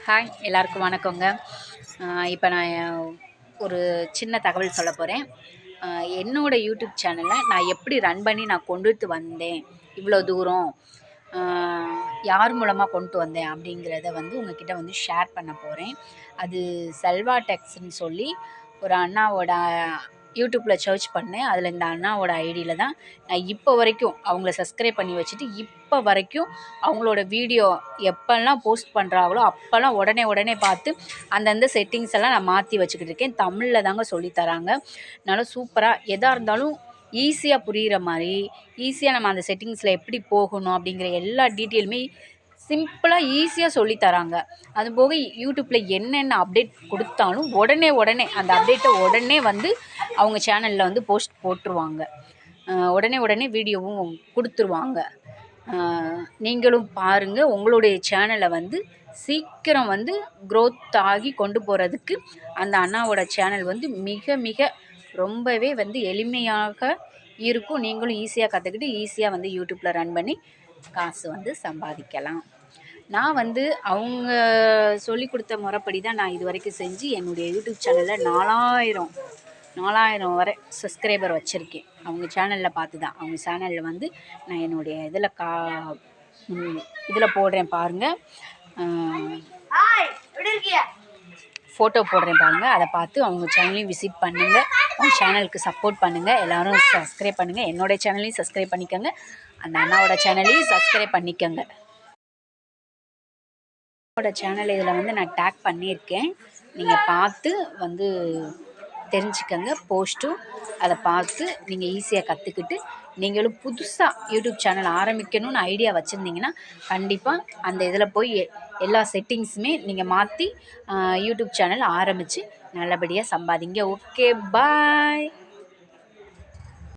Hi எல்லாருக்கும் வணக்கங்க. இப்போ நான் ஒரு சின்ன தகவல் சொல்ல போகிறேன் என்னோடய யூடியூப் சேனலை நான் எப்படி ரன் பண்ணி நான் கொண்டுட்டு வந்தேன் இவ்வளோ தூரம் யார் மூலமாக கொண்டு வந்தேன் அப்படிங்கிறத வந்து உங்ககிட்ட வந்து ஷேர் பண்ண போகிறேன் அது செல்வா டெக்ஸ்ன்னு சொல்லி ஒரு அண்ணாவோட யூடியூப்பில் சர்ச் பண்ணேன். அதில் இந்த அண்ணாவோட ஐடியில் தான் நான் இப்போ வரைக்கும் அவங்கள சப்ஸ்கிரைப் பண்ணி வச்சுட்டு இப்போ வரைக்கும் அவங்களோட வீடியோ எப்போல்லாம் போஸ்ட் பண்ணுறாங்களோ அப்போல்லாம் உடனே உடனே பார்த்து அந்தந்த செட்டிங்ஸ் எல்லாம் நான் மாற்றி வச்சுக்கிட்டு இருக்கேன். தமிழில் தாங்க சொல்லித் தராங்க. நல்லா சூப்பராக எதாக இருந்தாலும் ஈஸியாக புரிகிற மாதிரி ஈஸியாக நம்ம அந்த செட்டிங்ஸில் எப்படி போகணும் அப்படிங்கிற எல்லா டீட்டெயிலுமே சிம்பிளாக ஈஸியாக சொல்லித் தராங்க. யூடியூப்பில் என்னென்ன அப்டேட் கொடுத்தாலும் உடனே உடனே அந்த அப்டேட்டை உடனே வந்து அவங்க சேனலில் வந்து போஸ்ட் போட்டுருவாங்க. உடனே உடனே வீடியோவும் கொடுத்துருவாங்க. நீங்களும் பாருங்கள் உங்களுடைய சேனலை வந்து சீக்கிரம் வந்து க்ரோத் ஆகி கொண்டு போகிறதுக்கு அந்த அண்ணாவோட சேனல் வந்து மிக மிக ரொம்பவே வந்து எளிமையாக இருக்கும். நீங்களும் ஈஸியாக கற்றுக்கிட்டு ஈஸியாக வந்து யூடியூப்பில் ரன் பண்ணி காசு வந்து சம்பாதிக்கலாம். நான் வந்து அவங்க சொல்லி கொடுத்த முறைப்படி தான் நான் இது வரைக்கும் செஞ்சு என்னுடைய யூடியூப் சேனலில் நாலாயிரம் நாலாயிரம் வரை சப்ஸ்கிரைபர் வச்சுருக்கேன். அவங்க சேனலில் பார்த்து தான் அவங்க சேனலில் வந்து நான் என்னுடைய இதில் கா இதில் போடுறேன் பாருங்கள் ஃபோட்டோ போடுறேன் பாருங்கள் அதை பார்த்து அவங்க சேனலையும் விசிட் பண்ணுங்கள் அவங்க சேனலுக்கு சப்போர்ட் பண்ணுங்கள் எல்லோரும் சப்ஸ்கிரைப் பண்ணுங்கள் என்னோட சேனலையும் சப்ஸ்கிரைப் பண்ணிக்கோங்க. அந்த அண்ணாவோட சேனலையும் சப்ஸ்கிரைப் பண்ணிக்கோங்க. அண்ணாவோட சேனல் இதில் வந்து நான் டேக் பண்ணியிருக்கேன். நீங்கள் பார்த்து வந்து தெரிஞ்சுக்கங்க போஸ்ட்டும் அதை பார்த்து நீங்கள் ஈஸியாக கற்றுக்கிட்டு நீங்களும் புதுசாக யூடியூப் சேனல் ஆரம்பிக்கணும்னு ஐடியா வச்சுருந்தீங்கன்னா கண்டிப்பாக அந்த இதில் போய் எல்லா செட்டிங்ஸுமே நீங்கள் மாற்றி யூடியூப் சேனல் ஆரம்பித்து நல்லபடியாக சம்பாதிங்க. Okay bye